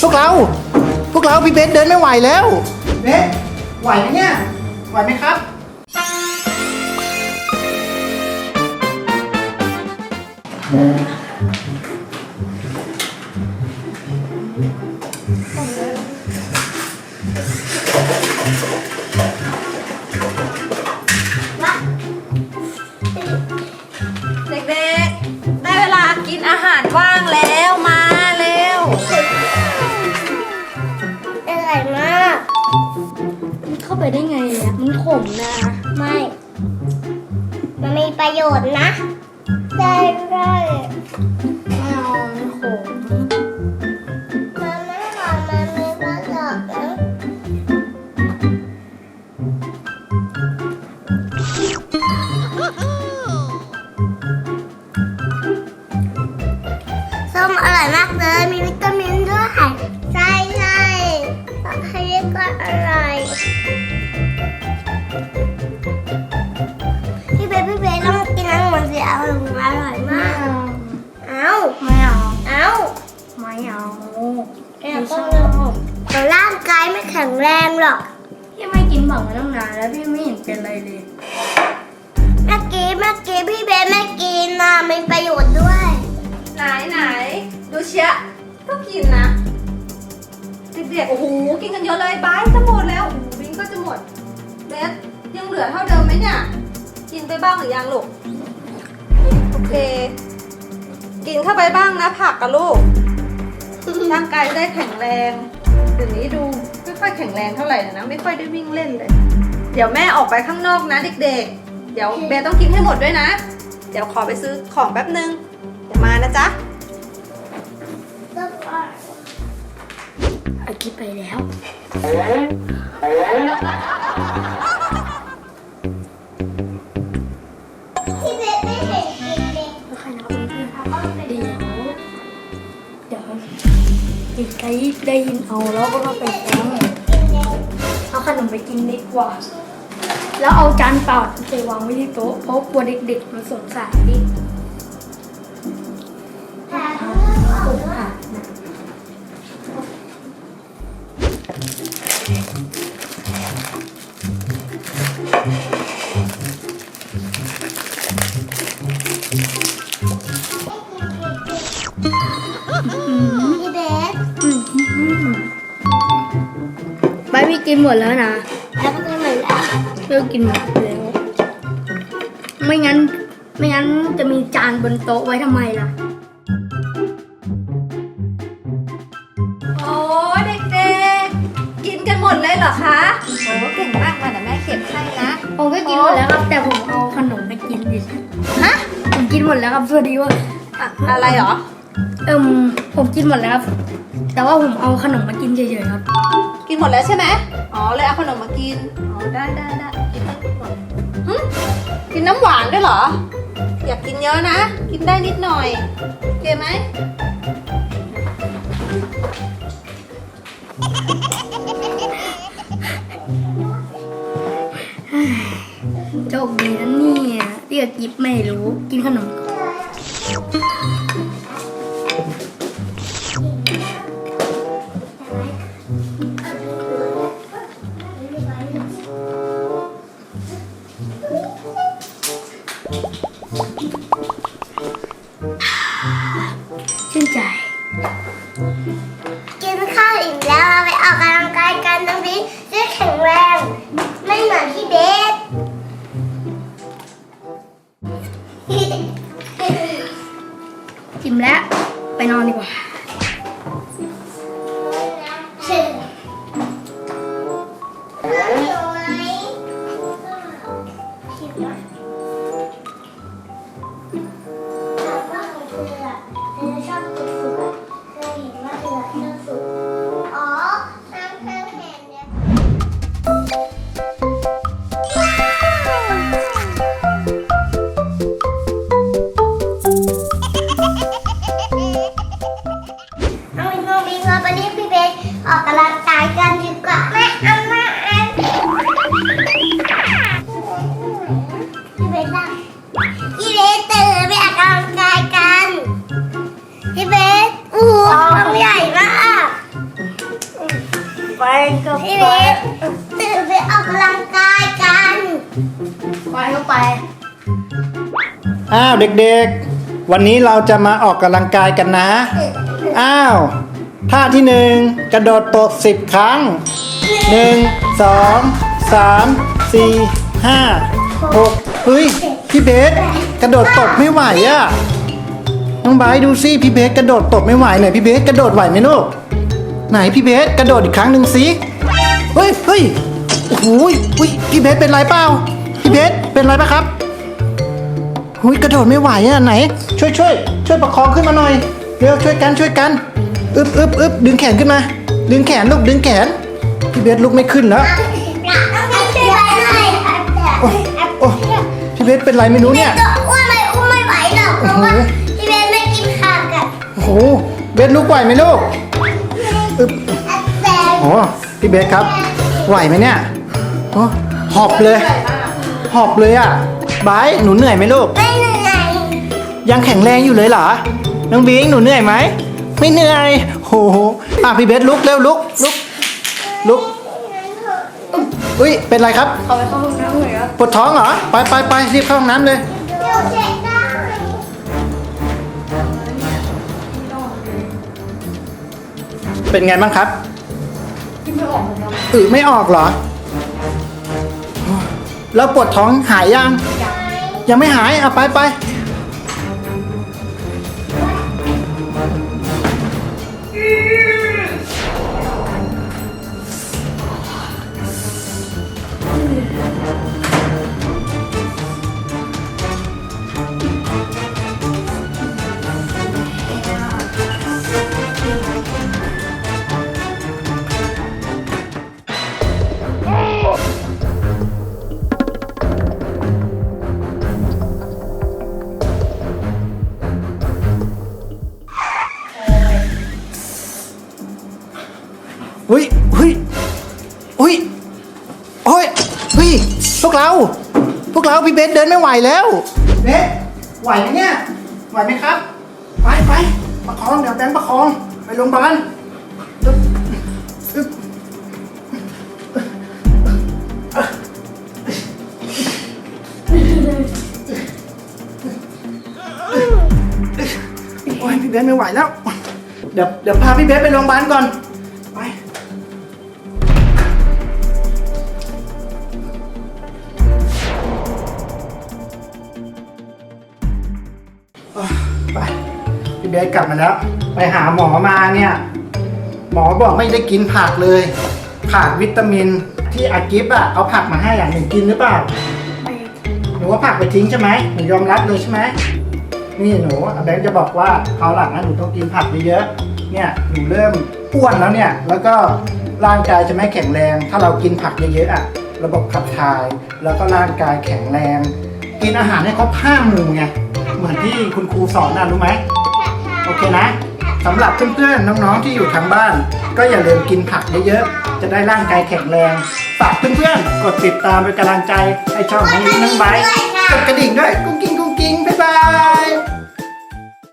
พวกเรา พวกเราพี่เบสเดินไม่ไหวแล้ว เบสไหวไหมเนี่ย ไหวไหมครับ เมนะ ไม่ มันมีประโยชน์นะ ได้ได้ไม่เอาขม ข็งแรงหรอก พี่ไม่กินผักมาตั้งนานแล้วพี่ไม่เห็นเป็นอะไรเลย เมื่อกี้เมื่อกี้พี่เบสไม่กินนะมีประโยชน์ด้วย ไหนไหนดูเชียก็กินนะเด็กๆโอ้โหกินกันเยอะเลยบายจะหมดแล้วโอ้โหบิงก็จะหมดเบสยังเหลือเท่าเดิมไหมเนี่ย กินไปบ้างหรือยังลูกโอเค กินเข้าไปบ้างนะผักกับลูกร่างกายจะได้แข็งแรงเดี๋ยวนี้ดูไม่ ค่อยแข็งแรงเท่าไหร่เลยนะ ไม่ค่อยได้วิ่งเล่นเลย เดี๋ยวแม่ออกไปข้างนอกนะเด็กๆ เดี๋ยวเบสต้องกินให้หมดด้วยนะ เดี๋ยวขอไปซื้อของแป๊บนึง เดี๋ยวมานะจ๊ะเอาคิดไปแล้วพี่เบสไม่เห็นกินเลยแล้วใครนะเพื่อนเดี๋ยวเดี๋ยวกินไก่ได้ยินเอาแล้วก็มาไปฟังเอา ขนมไปกินดีกว่า แล้วเอาจานเปล่าไปวางไว้ที่โต๊ะเพราะกลัวเด็กๆมันสงสัยดิผมค่ะ กินหมดแล้วนะแล้วก็กินเหมือนแล้วเพื่อกินหมดแล้ว ไม่งั้น ไม่งั้นจะมีจานบนโต๊ะไว้ทำไมล่ะ โอ้เด็กๆ กินกันหมดเลยเหรอคะ โอ้เก่งมากมาเดี๋ยวแม่เก็บให้นะ ผมก็กินหมดแล้วครับ แต่ผมเอาขนมไปกินดิฮะ ผมกินหมดแล้วครับพอดีว่า อะอะไรเหรอ เอิมผมกินหมดแล้วครับ แต่ว่าผมเอาขนมมากินเฉยๆครับ กินหมดแล้วใช่ไหมอ๋อเลยเอาขนมมากิน อ๋อได้ได้ได้กินได้หมดหึกินน้ำหวานด้วยเหรอ อยากกินเยอะนะ กินได้นิดหน่อยโอเคไหมโชคดีนะเนี่ยที่กับกิฟไม่รู้ กินขนมายกันดีกว่าแม่เอามาอันพี่เบสล่ะพี่เบสตื่นไปออกกำลังกายกันพี่เบสอู้ท้องใหญ่มากงกับพี่เบสตื่นไปออกกำลังกายกันไปก็ไปอ้าวเด็กๆ วันนี้เราจะมาออกกำลังกายกันนะ อ้าว ท่าที่หนึ่งกระโดดตบสิบครั้งหนึ่งสองสามสี่ห้าหกเฮ้ยพี่เบสกระโดดตบไม่ไหวอะน้องไบร์ทดูสิพี่เบสกระโดดตบไม่ไหวไหนพี่เบสกระโดดไหวไหมลูกไหนพี่เบสกระโดดอีกครั้งหนึ่งสิเฮ้ยเฮ้ยโอ้โหอุ้ยพี่เบสเป็นไรเปล่าพี่เบสเป็นไรปะครับหุยกระโดดไม่ไหวอะไหน ช่วยช่วยช่วยประคองขึ้นมาหน่อยเร็วช่วยกันช่วยกัน อึบอึบอึบดึงแขนขึ้นมา ดึงแขนลูกดึงแขน พี่เบสลุกไม่ขึ้นแล้วต้องมีช่วยหน่อยโอ้โอ้พี่เบสเป็นไรไม่รู้เนี่ยตัวอ้วนไม่อุ้มไม่ไหวหรอกเพราะว่าพี่เบสไม่กินข้าวกันโอ้โห เบสลุกไหวไหมลูกอึบแต่โอ้พี่เบสครับ ไหวไหมเนี่ยโอ้หอบเลย หอบเลยอะบายหนูเหนื่อยไหมลูก ไม่เหนื่อยยังแข็งแรงอยู่เลยเหรอ น้องบิงหนูเหนื่อยไหม ไม่เหนื่อยโหอะพี่เบสลุกเร็วลุกลุกลุกอุ้ยเป็นไรครับขอไปเข้าห้องน้ำหน่อยครับปวดท้องเหรอไปไปไปรีบเข้าห้องน้ำเลยเดี๋ยวเช็คได้เป็นไงบ้างครับที่ไม่ออกเลยครับอือไม่ออกเหรอ แล้วปวดท้องหายยัง ยังไม่หายอะไปไป พวกเรา พวกเราพี่เบสเดินไม่ไหวแล้วเบสไหวไหมเนี่ยไหวไหมครับ ไปไปประคองเดี๋ยวแบงค์ประคองไปโรงพยาบาลอึ๊บอึ๊บโอ้ยพี่เบสไม่ไหวแล้ว เดี๋ยวเดี๋ยวพาพี่เบสไปโรงพยาบาลก่อน พี่เบสกลับมาแล้ว ไปหาหมอมาเนี่ย หมอบอกไม่ได้กินผักเลย ขาดวิตามินที่อากิฟอะเอาผักมาให้อย่างหนึ่งกินหรือเปล่า ไม่หนูว่าผักไปทิ้งใช่ไหมหนูยอมรับเลยใช่ไหมนี่หนูแบงค์จะบอกว่าคราวหลังนะหนูต้องกินผักเยอะๆเนี่ยหนูเริ่มอ้วนแล้วเนี่ย แล้วก็ร่างกายจะไม่แข็งแรง ถ้าเรากินผักเยอะๆอะระบบขับถ่าย แล้วก็ร่างกายแข็งแรง กินอาหารให้ครบห้าหมู่ไงเหมือนที่คุณครูสอนนะรู้ไหม โอเคนะสำหรับเพื่อนๆน้องๆที่อยู่ทางบ้าน ก็อย่าลืมกินผักเยอะๆจะได้ร่างกายแข็งแรงฝากเพื่อนๆกดติดตามเป็นกำลังใจให้ช่องน้องนิ้งน้องไบร์ทกดกระดิ่งด้วยกุ้งกิ้งกุ้งกิ้งบ๊ายบาย